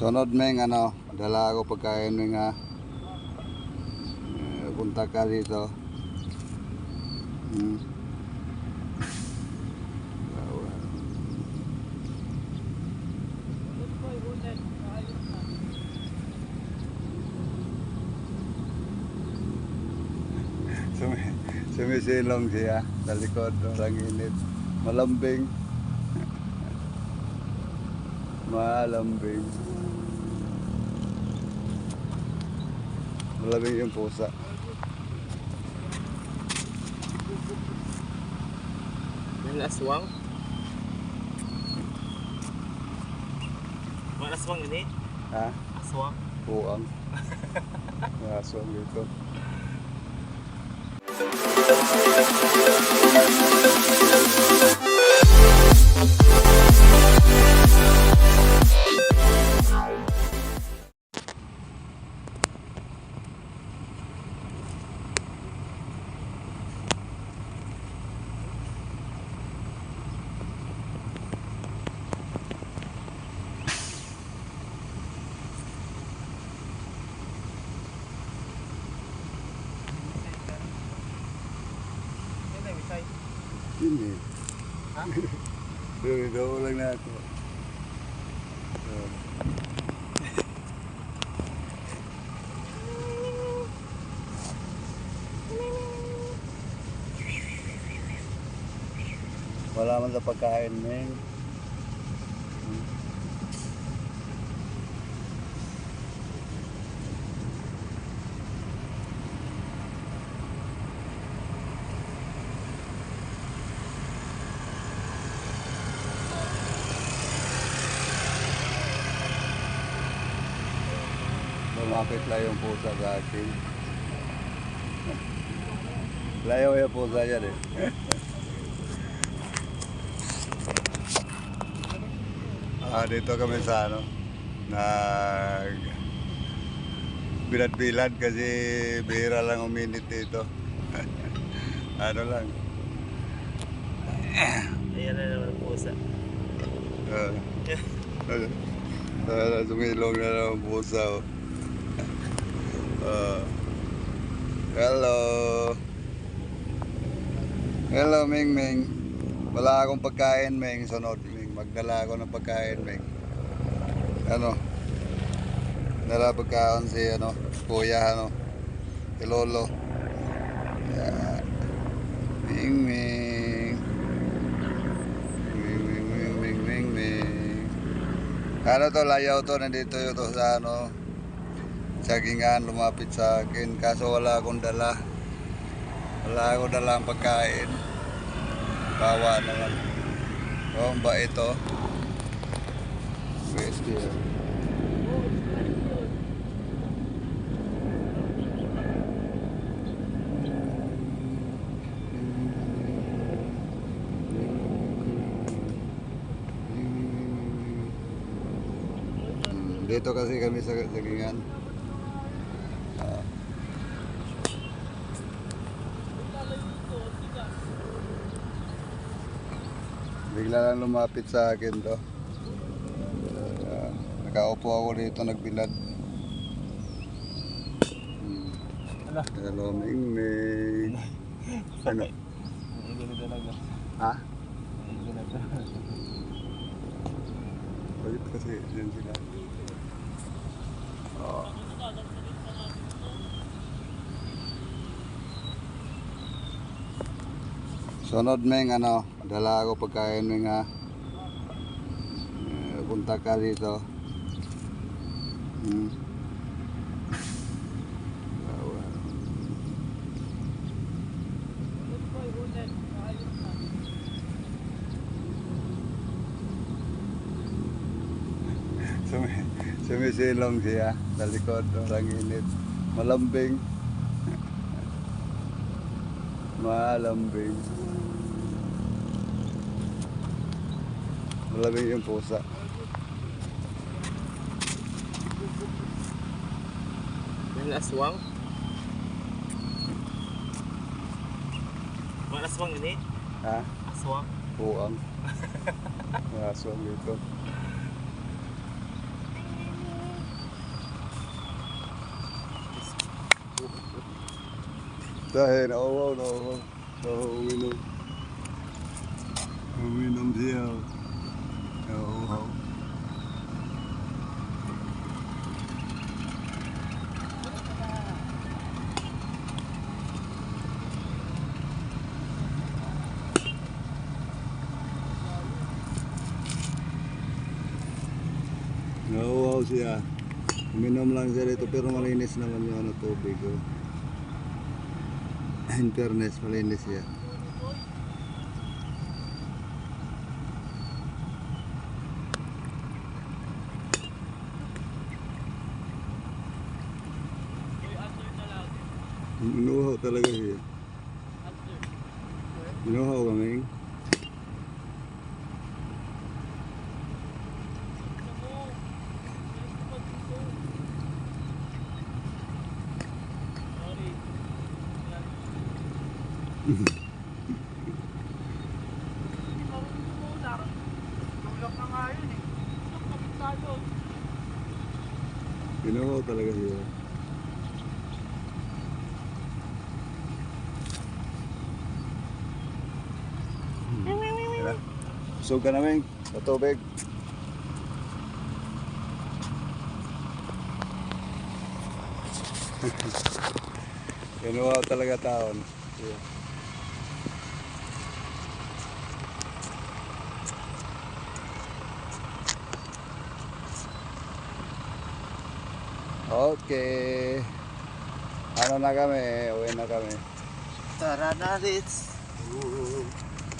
Sunod meng ano, dala ako pagkain meng ah, eh, punta ka dito. Hmm. Sumisilong siya sa likod, walang init. Malambing. Malambing. Malambing yung pusa. Yung aswang. Mga aswang ini. Ha? Aswang. Puang. Masong dito. Yun eh. Ha? Dito lang na ako. Wala man sa pagkain, Meng. Lumapit lang yung pusa sa akin. Layo yung pusa yan eh. ah, dito kami sa ano, nag bilad-bilad kasi bihira lang uminit dito. ano lang. Ayan na naman pusa. Uh, uh, sumilong na ng pusa. Oh. Uh, hello. Hello, Ming Ming. Wala akong pagkain, Ming. Sunod, Ming. Magdala ako ng pagkain, Ming. Ano? Dala pagkain si, ano, kuya, ano, si Lolo. Yeah. Ming Ming. Ming Ming Ming Ming Ming. Ano to, layaw to, nandito yun to sa, ano, sagingan lumapit sa akin kaso wala akong dala wala akong dala ang pagkain bawa naman oh ba ito Pwede yan. Hmm, Dito kasi kami sa sagingan. Bigla lang lumapit sa akin to. Ah, nakaupo ako dito nagbilad. Hmm. Hello, Ming Ming. Ano? Ha? Bakit kasi dyan sila? Oh. Sunod meng ano, dala ako pagkain meng ha. Eh, punta ka dito. Hmm. Sumisilong siya sa likod, walang init. Malambing. Malambing. Malamig yung pusa. Yung aswang? Mga aswang gani? Eh. Ha? Aswang? Buang. Mga aswang dito. Dahil, oh, oh, oh, oh, oh, uminom. Uminom siya. Siya. Uminom lang siya dito pero malinis naman yung ano, tubig. Oh. In fairness, malinis siya. Inuhaw talaga siya. Inuhaw kami. Inuhaw talaga siya. Busog ka namin sa tubig. Kinuha talaga taon. Yeah. Okay. Ano na kami? Uwi na kami. Tara na, Ritz.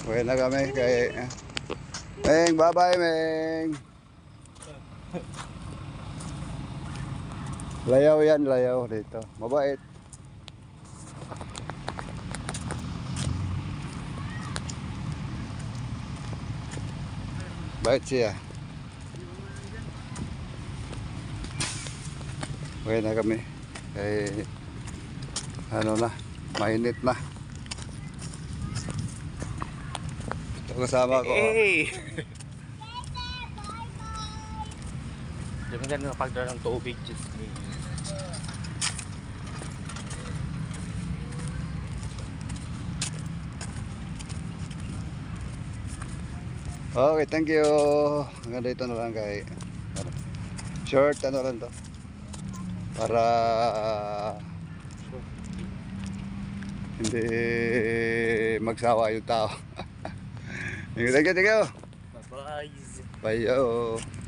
Uwi na kami kay... Meng, bye-bye, Meng. Layaw yan, layaw dito. Mabait. Bait siya. Uwi na kami. Kay... Ano na, mainit na. Ito kasama ko. Hey! Diyan ka na pagdala ng tubig, just me. Okay, thank you. Hanggang dito na lang kay short ano lang to. Para hindi magsawa yung tao. thank you, thank you, thank you. Bye-bye. Bye. yo.